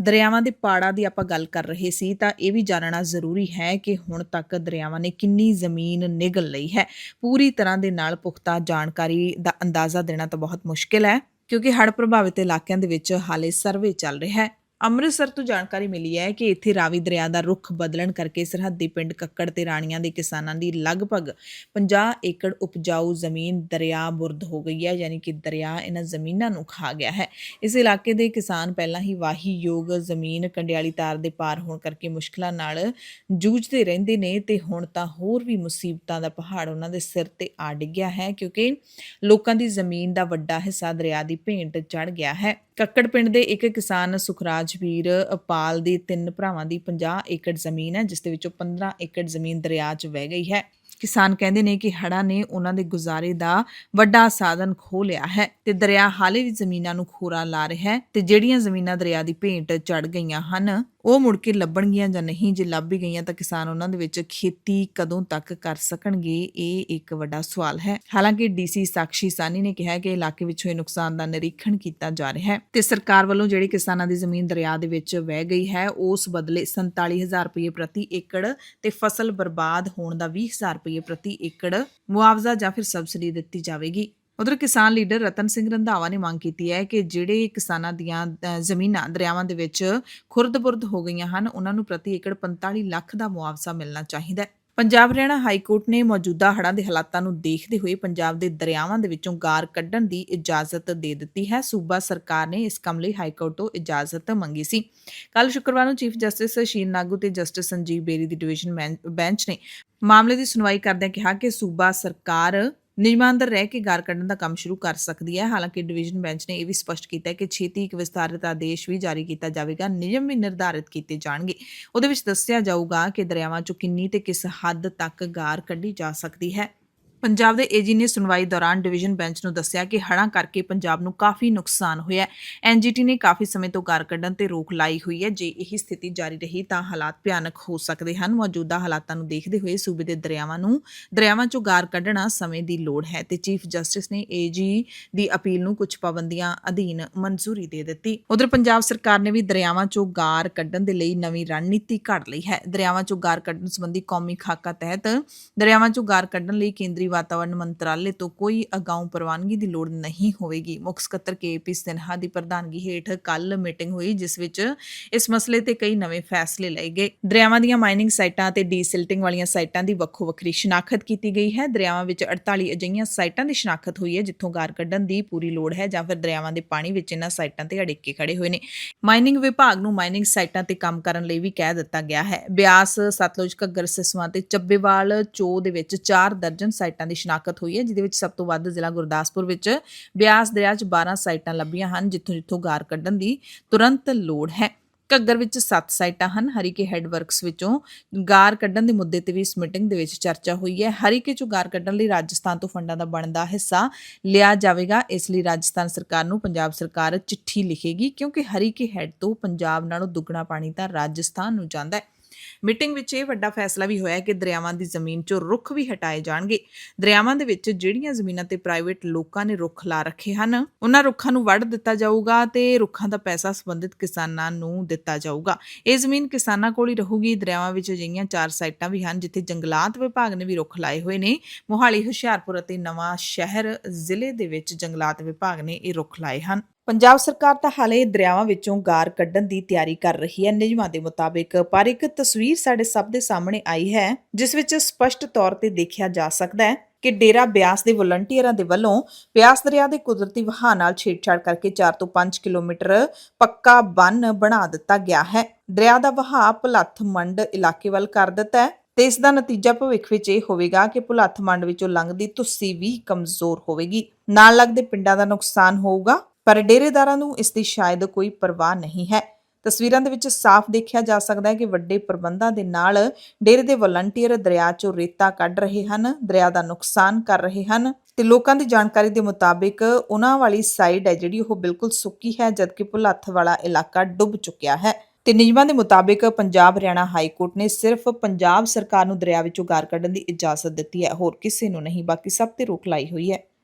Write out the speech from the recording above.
ਦਰਿਆਵਾਂ ਦੇ ਪਾੜਾਂ ਦੀ ਆਪਾਂ ਗੱਲ ਕਰ ਰਹੇ ਸੀ, ਤਾਂ ਇਹ ਵੀ ਜਾਣਨਾ ਜ਼ਰੂਰੀ ਹੈ ਕਿ ਹੁਣ ਤੱਕ ਦਰਿਆਵਾਂ ਨੇ ਕਿੰਨੀ ਜ਼ਮੀਨ ਨਿਗਲ ਲਈ ਹੈ। ਪੂਰੀ ਤਰ੍ਹਾਂ ਦੇ ਨਾਲ ਪੁਖਤਾ ਜਾਣਕਾਰੀ ਦਾ ਅੰਦਾਜ਼ਾ ਦੇਣਾ ਤਾਂ ਬਹੁਤ ਮੁਸ਼ਕਿਲ ਹੈ, ਕਿਉਂਕਿ ਹੜ੍ਹ ਪ੍ਰਭਾਵਿਤ ਇਲਾਕਿਆਂ ਦੇ ਵਿੱਚ ਹਾਲੇ ਸਰਵੇ ਚੱਲ ਰਿਹਾ ਹੈ। ਅੰਮ੍ਰਿਤਸਰ ਤੋਂ ਜਾਣਕਾਰੀ ਮਿਲੀ ਹੈ ਕਿ ਇੱਥੇ ਰਾਵੀ ਦਰਿਆ ਦਾ ਰੁਖ ਬਦਲਣ ਕਰਕੇ ਸਰਹੱਦੀ ਪਿੰਡ ਕੱਕੜ ਤੇ ਰਾਣੀਆਂ ਦੇ ਕਿਸਾਨਾਂ ਦੀ ਲਗਭਗ 50 ਏਕੜ ਉਪਜਾਊ ਜ਼ਮੀਨ ਦਰਿਆ ਬੁਰਦ ਹੋ ਗਈ ਹੈ, ਯਾਨੀ ਕਿ ਦਰਿਆ ਇਹਨਾਂ ਜ਼ਮੀਨਾਂ ਨੂੰ ਖਾ ਗਿਆ ਹੈ। ਇਸ ਇਲਾਕੇ ਦੇ ਕਿਸਾਨ ਪਹਿਲਾਂ ਹੀ ਵਾਹੀ ਯੋਗ ਜ਼ਮੀਨ ਕੰਡਿਆਲੀ ਤਾਰ ਦੇ ਪਾਰ ਹੋਣ ਕਰਕੇ ਮੁਸ਼ਕਲਾਂ ਨਾਲ ਜੂਝਦੇ ਰਹਿੰਦੇ ਨੇ ਤੇ ਹੁਣ ਤਾਂ ਹੋਰ ਵੀ ਮੁਸੀਬਤਾਂ ਦਾ ਪਹਾੜ ਉਹਨਾਂ ਦੇ ਸਿਰ ਤੇ ਆ ਡਿੱਗਿਆ ਹੈ, ਕਿਉਂਕਿ ਲੋਕਾਂ ਦੀ ਜ਼ਮੀਨ ਦਾ ਵੱਡਾ ਹਿੱਸਾ ਦਰਿਆ ਦੀ ਭੇਂਟ ਚੜ ਗਿਆ ਹੈ। ਕੱਕੜ ਪਿੰਡ ਦੇ ਇੱਕ ਕਿਸਾਨ ਸੁਖਰਾਜ ਸੁਖਰਾਜਵੀਰ ਪਾਲ ਦੇ ਤਿੰਨ ਭਰਾਵਾਂ ਦੀ 50 ਏਕੜ ਜ਼ਮੀਨ ਹੈ, ਜਿਸ ਦੇ ਵਿੱਚੋਂ 15 ਏਕੜ ਜ਼ਮੀਨ ਦਰਿਆ 'ਚ ਵਹਿ ਗਈ ਹੈ। ਕਿਸਾਨ ਕਹਿੰਦੇ ਨੇ ਕਿ ਹੜ੍ਹਾਂ ਨੇ ਉਹਨਾਂ ਦੇ ਗੁਜ਼ਾਰੇ ਦਾ ਵੱਡਾ ਸਾਧਨ ਖੋਹ ਲਿਆ ਹੈ ਤੇ ਦਰਿਆ ਹਾਲੇ ਵੀ ਜ਼ਮੀਨਾਂ ਨੂੰ ਖੋਰਾ ਲਾ ਰਿਹਾ ਹੈ ਤੇ ਜਿਹੜੀਆਂ ਜ਼ਮੀਨਾਂ ਦਰਿਆ ਦੀ ਭੇਂਟ ਚੜ ਗਈਆਂ ਹਨ, ਉਹ ਮੁੜ ਕੇ ਲੱਭਣਗੀਆਂ ਜਾਂ ਨਹੀਂ, ਜੇ ਲੱਭ ਵੀ ਗਈਆਂ ਤਾਂ ਕਿਸਾਨ ਉਹਨਾਂ ਦੇ ਵਿੱਚ ਖੇਤੀ ਕਦੋਂ ਤੱਕ ਕਰ ਸਕਣਗੇ, ਇਹ ਇੱਕ ਵੱਡਾ ਸਵਾਲ ਹੈ। ਹਾਲਾਂਕਿ ਡੀਸੀ ਸਾਕਸ਼ੀ ਸਾਨੀ ਨੇ ਕਿਹਾ ਕਿ ਇਲਾਕੇ ਵਿੱਚੋਂ ਇਹ ਨੁਕਸਾਨ ਦਾ ਨਿਰੀਖਣ ਕੀਤਾ ਜਾ ਰਿਹਾ ਹੈ ਤੇ ਸਰਕਾਰ ਵੱਲੋਂ ਜਿਹੜੀ ਕਿਸਾਨਾਂ ਦੀ ਜ਼ਮੀਨ ਦਰਿਆ ਦੇ ਵਿੱਚ ਵਹਿ ਗਈ ਹੈ, ਉਸ ਬਦਲੇ 47000 ਰੁਪਏ ਪ੍ਰਤੀ ਏਕੜ ਤੇ ਫਸਲ ਬਰਬਾਦ ਹੋਣ ਦਾ 20000 ਰੁਪਏ ਪ੍ਰਤੀ ਏਕੜ ਮੁਆਵਜ਼ਾ ਜਾਂ ਫਿਰ ਸਬਸਿਡੀ ਦਿੱਤੀ ਜਾਵੇਗੀ। ਉਧਰ ਕਿਸਾਨ ਲੀਡਰ ਰਤਨ ਸਿੰਘ ਰੰਧਾਵਾ ਨੇ ਮੰਗ ਕੀਤੀ ਹੈ ਕਿ ਜਿਹੜੇ ਕਿਸਾਨਾਂ ਦੀਆਂ ਜ਼ਮੀਨਾਂ ਦਰਿਆਵਾਂ ਦੇ ਵਿੱਚ ਖੁਰਦ-ਬੁਰਦ ਹੋ ਗਈਆਂ ਹਨ, ਉਹਨਾਂ ਨੂੰ ਪ੍ਰਤੀ ਏਕੜ 45 ਲੱਖ ਦਾ ਮੁਆਵਜ਼ਾ ਮਿਲਣਾ ਚਾਹੀਦਾ ਹੈ। ਪੰਜਾਬ ਹਰਿਆਣਾ ਹਾਈ ਕੋਰਟ ਨੇ ਮੌਜੂਦਾ ਹੜ੍ਹਾਂ ਦੇ ਹਾਲਾਤਾਂ ਨੂੰ ਦੇਖਦੇ ਹੋਏ ਪੰਜਾਬ ਦੇ ਦਰਿਆਵਾਂ ਦੇ ਵਿੱਚੋਂ ਗਾਰ ਕੱਢਣ ਦੀ ਇਜਾਜ਼ਤ ਦੇ ਦਿੱਤੀ ਹੈ। ਸੂਬਾ ਸਰਕਾਰ ਨੇ ਇਸ ਕੰਮ ਲਈ ਹਾਈ ਕੋਰਟ ਤੋਂ ਇਜਾਜ਼ਤ ਮੰਗੀ ਸੀ। ਕੱਲ ਸ਼ੁੱਕਰਵਾਰ ਨੂੰ ਚੀਫ ਜਸਟਿਸ ਸ਼ੀਨ ਨਾਗੂ ਤੇ ਜਸਟਿਸ ਸੰਜੀਵ ਬੇਰੀ ਦੀ ਡਿਵੀਜ਼ਨ ਮੈਨ- ਬੈਂਚ ਨੇ ਮਾਮਲੇ ਦੀ ਸੁਣਵਾਈ ਕਰਦਿਆਂ ਕਿਹਾ ਕਿ ਸੂਬਾ ਸਰਕਾਰ ਨਿਯਮਾਂ ਅੰਦਰ ਰਹਿ ਕੇ ਗਾਰ ਕੱਢਣ ਦਾ ਕੰਮ ਸ਼ੁਰੂ ਕਰ ਸਕਦੀ ਹੈ। ਹਾਲਾਂਕਿ ਡਿਵੀਜ਼ਨ ਬੈਂਚ ਨੇ ਇਹ ਵੀ ਸਪਸ਼ਟ ਕੀਤਾ ਕਿ ਛੇਤੀ ਇੱਕ ਵਿਸਤਾਰਿਤ ਆਦੇਸ਼ ਵੀ ਜਾਰੀ ਕੀਤਾ ਜਾਵੇਗਾ, ਨਿਯਮ ਵੀ ਨਿਰਧਾਰਿਤ ਕੀਤੇ ਜਾਣਗੇ। ਉਹਦੇ ਵਿੱਚ ਦੱਸਿਆ ਜਾਊਗਾ ਕਿ ਦਰਿਆਵਾਂ 'ਚੋਂ ਕਿੰਨੀ ਤੇ ਕਿਸ ਹੱਦ ਤੱਕ ਗਾਰ ਕੱਢੀ ਜਾ ਸਕਦੀ ਹੈ। ਪੰਜਾਬ ਦੇ ਏਜੀ ਨੇ ਸੁਣਵਾਈ ਦੌਰਾਨ ਡਿਵੀਜ਼ਨ ਬੈਂਚ ਨੂੰ ਦੱਸਿਆ ਕਿ ਹੜ੍ਹਾਂ ਕਰਕੇ ਪੰਜਾਬ ਨੂੰ ਕਾਫੀ ਨੁਕਸਾਨ ਹੋਇਆ ਹੈ। ਐਨਜੀਟੀ ਨੇ ਕਾਫੀ ਸਮੇਂ ਤੋਂ ਗਾਰ ਕੱਢਣ ਤੇ ਰੋਕ ਲਾਈ ਹੋਈ ਹੈ। ਜੇ ਇਹੀ ਸਥਿਤੀ ਜਾਰੀ ਰਹੀ ਤਾਂ ਹਾਲਾਤ ਭਿਆਨਕ ਹੋ ਸਕਦੇ ਹਨ। ਮੌਜੂਦਾ ਹਾਲਾਤਾਂ ਨੂੰ ਦੇਖਦੇ ਹੋਏ ਸੂਬੇ ਦੇ ਦਰਿਆਵਾਂ ਨੂੰ, ਦਰਿਆਵਾਂ 'ਚੋਂ ਗਾਰ ਕੱਢਣਾ ਸਮੇਂ ਦੀ ਲੋੜ ਹੈ ਤੇ ਚੀਫ ਜਸਟਿਸ ਨੇ ਏਜੀ ਦੀ ਅਪੀਲ ਨੂੰ ਕੁਝ ਪਾਬੰਦੀਆਂ ਅਧੀਨ ਮਨਜ਼ੂਰੀ ਦੇ ਦਿੱਤੀ। ਉਧਰ ਪੰਜਾਬ ਸਰਕਾਰ ਨੇ ਵੀ ਦਰਿਆਵਾਂ 'ਚੋਂ ਗਾਰ ਕੱਢਣ ਦੇ ਲਈ ਨਵੀਂ ਰਣਨੀਤੀ ਘੜ ਲਈ ਹੈ। ਦਰਿਆਵਾਂ 'ਚੋਂ ਗਾਰ ਕੱਢਣ ਸੰਬੰਧੀ ਕੌਮੀ ਖਾਕਾ ਤਹਿਤ ਦਰਿਆਵਾਂ 'ਚੋਂ ਗਾਰ ਕੱਢਣ ਲਈ ਕੇਂਦਰੀ ਵਾਤਾਵਰਣ ਮੰਤਰਾਲੇ ਤੋਂ ਕੋਈ ਅਗਾਊਂ ਪ੍ਰਵਾਨਗੀ ਦੀ ਲੋੜ ਨਹੀਂ ਹੋਵੇਗੀ। ਮੁੱਖ ਸਕੱਤਰ ਕੇਪੀ ਸਿਨਹਾ ਦੀ ਪ੍ਰਧਾਨਗੀ ਹੇਠ ਕੱਲ ਮੀਟਿੰਗ ਹੋਈ, ਜਿਸ ਵਿੱਚ ਇਸ ਮਸਲੇ ਤੇ ਕਈ ਨਵੇਂ ਫੈਸਲੇ ਲਏ ਗਏ। ਦਰਿਆਵਾਂ ਦੀਆਂ ਮਾਈਨਿੰਗ ਸਾਈਟਾਂ ਤੇ ਡੀਸਿਲਟਿੰਗ ਵਾਲੀਆਂ ਸਾਈਟਾਂ ਦੀ ਵੱਖੋ ਵੱਖਰੀ ਸ਼ਨਾਖਤ ਕੀਤੀ ਗਈ ਹੈ। ਦਰਿਆਵਾਂ ਵਿੱਚ 48 ਅਜਿਹੀਆਂ ਸਾਈਟਾਂ ਦੀ ਸ਼ਨਾਖਤ ਹੋਈ ਹੈ, ਜਿੱਥੋਂ ਗਾਰ ਕੱਢਣ ਦੀ ਪੂਰੀ ਲੋੜ ਹੈ ਜਾਂ ਫਿਰ ਦਰਿਆਵਾਂ ਦੇ ਪਾਣੀ ਵਿੱਚ ਇਹਨਾਂ ਸਾਈਟਾਂ ਤੇ ਅੜਿੱਕੇ ਖੜੇ ਹੋਏ ਨੇ। ਮਾਈਨਿੰਗ ਵਿਭਾਗ ਨੂੰ ਮਾਈਨਿੰਗ ਸਾਈਟਾਂ ਤੇ ਕੰਮ ਕਰਨ ਲਈ ਵੀ ਕਹਿ ਦਿੱਤਾ ਗਿਆ ਹੈ। ਬਿਆਸ, ਸਤਲੁਜ ਘੱਗਰ, ਸਿਸਵਾਂ ਤੇ ਚੱਬੇਵਾਲ ਚੋ ਦੇ ਵਿੱਚ 4 ਦਰਜਨ ਸਾਈਟਾਂ ਦੀ ਸ਼ਨਾਖਤ ਹੋਈ ਹੈ, ਜਿਹਦੇ ਵਿੱਚ ਸਭ ਤੋਂ ਵੱਧ ਜ਼ਿਲ੍ਹਾ ਗੁਰਦਾਸਪੁਰ ਵਿੱਚ ਬਿਆਸ ਦਰਿਆ 'ਚ 12 ਸਾਈਟਾਂ ਲੱਭੀਆਂ ਹਨ, ਜਿੱਥੋਂ ਜਿੱਥੋਂ ਗਾਰ ਕੱਢਣ ਦੀ ਤੁਰੰਤ ਲੋੜ ਹੈ। ਘੱਗਰ ਵਿੱਚ 7 ਸਾਈਟਾਂ ਹਨ, ਹਰੀਕੇ ਹੈੱਡ ਵਰਕਸ ਵਿੱਚੋਂ ਗਾਰ ਕੱਢਣ ਦੇ ਮੁੱਦੇ ਤੇ ਵੀ ਇਸ ਮੀਟਿੰਗ ਦੇ ਵਿੱਚ ਚਰਚਾ ਹੋਈ ਹੈ। ਹਰੀਕੇ ਚੋਂ ਗਾਰ ਕੱਢਣ ਲਈ ਰਾਜਸਥਾਨ ਤੋਂ ਫੰਡਾਂ ਦਾ ਬਣਦਾ ਹਿੱਸਾ ਲਿਆ ਜਾਵੇਗਾ, ਇਸ ਲਈ ਰਾਜਸਥਾਨ ਸਰਕਾਰ ਨੂੰ ਪੰਜਾਬ ਸਰਕਾਰ ਚਿੱਠੀ ਲਿਖੇਗੀ, ਕਿਉਂਕਿ ਹਰੀਕੇ ਹੈੱਡ ਤੋਂ ਪੰਜਾਬ ਨਾਲੋਂ ਦੁੱਗਣਾ ਪਾਣੀ ਤਾਂ ਰਾਜਸਥਾਨ ਨੂੰ ਜਾਂਦਾ ਹੈ। ਮੀਟਿੰਗ ਵਿੱਚ ਇਹ ਵੱਡਾ ਫੈਸਲਾ ਵੀ ਹੋਇਆ ਕਿ ਦਰਿਆਵਾਂ ਦੀ ਜ਼ਮੀਨ 'ਚੋਂ ਰੁੱਖ ਵੀ ਹਟਾਏ ਜਾਣਗੇ। ਦਰਿਆਵਾਂ ਦੇ ਵਿੱਚ ਜਿਹੜੀਆਂ ਜ਼ਮੀਨਾਂ ਤੇ ਪ੍ਰਾਈਵੇਟ ਲੋਕਾਂ ਨੇ ਰੁੱਖ ਲਾ ਰੱਖੇ ਹਨ, ਉਹਨਾਂ ਰੁੱਖਾਂ ਨੂੰ ਵੱਢ ਦਿੱਤਾ ਜਾਊਗਾ ਤੇ ਰੁੱਖਾਂ ਦਾ ਪੈਸਾ ਸੰਬੰਧਿਤ ਕਿਸਾਨਾਂ ਨੂੰ ਦਿੱਤਾ ਜਾਊਗਾ। ਇਹ ਜ਼ਮੀਨ ਕਿਸਾਨਾਂ ਕੋਲ ਹੀ ਰਹੂਗੀ। ਦਰਿਆਵਾਂ ਵਿੱਚ ਅਜਿਹੀਆਂ ਚਾਰ ਸਾਈਟਾਂ ਵੀ ਹਨ ਜਿੱਥੇ ਜੰਗਲਾਤ ਵਿਭਾਗ ਨੇ ਵੀ ਰੁੱਖ ਲਾਏ ਹੋਏ ਨੇ। ਮੋਹਾਲੀ, ਹੁਸ਼ਿਆਰਪੁਰ ਅਤੇ ਨਵਾਂ ਸ਼ਹਿਰ ਜ਼ਿਲ੍ਹੇ ਦੇ ਵਿੱਚ ਜੰਗਲਾਤ ਵਿਭਾਗ ਨੇ ਇਹ ਰੁੱਖ ਲਾਏ ਹਨ। ਪੰਜਾਬ ਸਰਕਾਰ ਤਾਂ ਹਾਲੇ ਦਰਿਆਵਾਂ ਵਿੱਚੋਂ ਗਾਰ ਕੱਢਣ ਦੀ ਤਿਆਰੀ ਕਰ ਰਹੀ ਹੈ। ਨਿਯਮਾਂ ਦੇ ਮੁਤਾਬਿਕ ਪਰ ਇੱਕ ਤਸਵੀਰ ਸਾਡੇ ਸਭ ਦੇ ਸਾਹਮਣੇ ਆਈ ਹੈ, ਜਿਸ ਵਿੱਚ ਸਪਸ਼ਟ ਤੌਰ ਤੇ ਦੇਖਿਆ ਜਾ ਸਕਦਾ ਹੈ ਕਿ ਡੇਰਾ ਬਿਆਸ ਦੇ ਵਲੰਟੀਅਰਾਂ ਦੇ ਵੱਲੋਂ ਬਿਆਸ ਦਰਿਆ ਦੇ ਕੁਦਰਤੀ ਵਹਾਅ ਨਾਲ ਛੇੜਛਾੜ ਕਰਕੇ 4 ਤੋਂ 5 ਕਿਲੋਮੀਟਰ ਪੱਕਾ ਬੰਨ ਬਣਾ ਦਿੱਤਾ ਗਿਆ ਹੈ। ਦਰਿਆ ਦਾ ਵਹਾਅ ਭਲੱਥ ਮੰਡ ਇਲਾਕੇ ਵੱਲ ਕਰ ਦਿੱਤਾ ਹੈ ਤੇ ਇਸ ਦਾ ਨਤੀਜਾ ਭਵਿੱਖ ਵਿੱਚ ਇਹ ਹੋਵੇਗਾ ਕਿ ਭੁਲੱਥ ਮੰਡ ਵਿੱਚੋਂ ਲੰਘਦੀ ਤੁਸੀਂ ਵੀ ਕਮਜ਼ੋਰ ਹੋਵੇਗੀ। ਨਾਲ ਲੱਗਦੇ ਪਿੰਡਾਂ ਦਾ ਨੁਕਸਾਨ ਹੋਊਗਾ। ਪਰ ਡੇਰੇਦਾਰਾਂ ਨੂੰ ਇਸ ਦੀ ਸ਼ਾਇਦ ਕੋਈ ਪਰਵਾਹ ਨਹੀਂ ਹੈ। ਤਸਵੀਰਾਂ ਦੇ ਵਿੱਚ ਸਾਫ਼ ਦੇਖਿਆ ਜਾ ਸਕਦਾ ਹੈ ਕਿ ਵੱਡੇ ਪ੍ਰਬੰਧਾਂ ਦੇ ਨਾਲ ਡੇਰੇ ਦੇ ਵਲੰਟੀਅਰ ਦਰਿਆ 'ਚੋਂ ਰੇਤਾ ਕੱਢ ਰਹੇ ਹਨ, ਦਰਿਆ ਦਾ ਨੁਕਸਾਨ ਕਰ ਰਹੇ ਹਨ ਤੇ ਲੋਕਾਂ ਦੀ ਜਾਣਕਾਰੀ ਦੇ ਮੁਤਾਬਿਕ ਉਹਨਾਂ ਵਾਲੀ ਸਾਈਡ ਹੈ ਜਿਹੜੀ ਉਹ ਬਿਲਕੁਲ ਸੁੱਕੀ ਹੈ, ਜਦਕਿ ਭੁਲੱਥ ਵਾਲਾ ਇਲਾਕਾ ਡੁੱਬ ਚੁੱਕਿਆ ਹੈ। ਤੇ ਨਿਯਮਾਂ ਦੇ ਮੁਤਾਬਿਕ ਪੰਜਾਬ ਹਰਿਆਣਾ ਹਾਈ ਕੋਰਟ ਨੇ ਸਿਰਫ ਪੰਜਾਬ ਸਰਕਾਰ ਨੂੰ ਦਰਿਆ ਵਿੱਚੋਂ ਗਾਰ ਕੱਢਣ ਦੀ ਇਜਾਜ਼ਤ ਦਿੱਤੀ ਹੈ, ਹੋਰ ਕਿਸੇ ਨੂੰ ਨਹੀਂ, ਬਾਕੀ ਸਭ ਤੇ ਰੋਕ ਲਾਈ ਹੋਈ ਹੈ।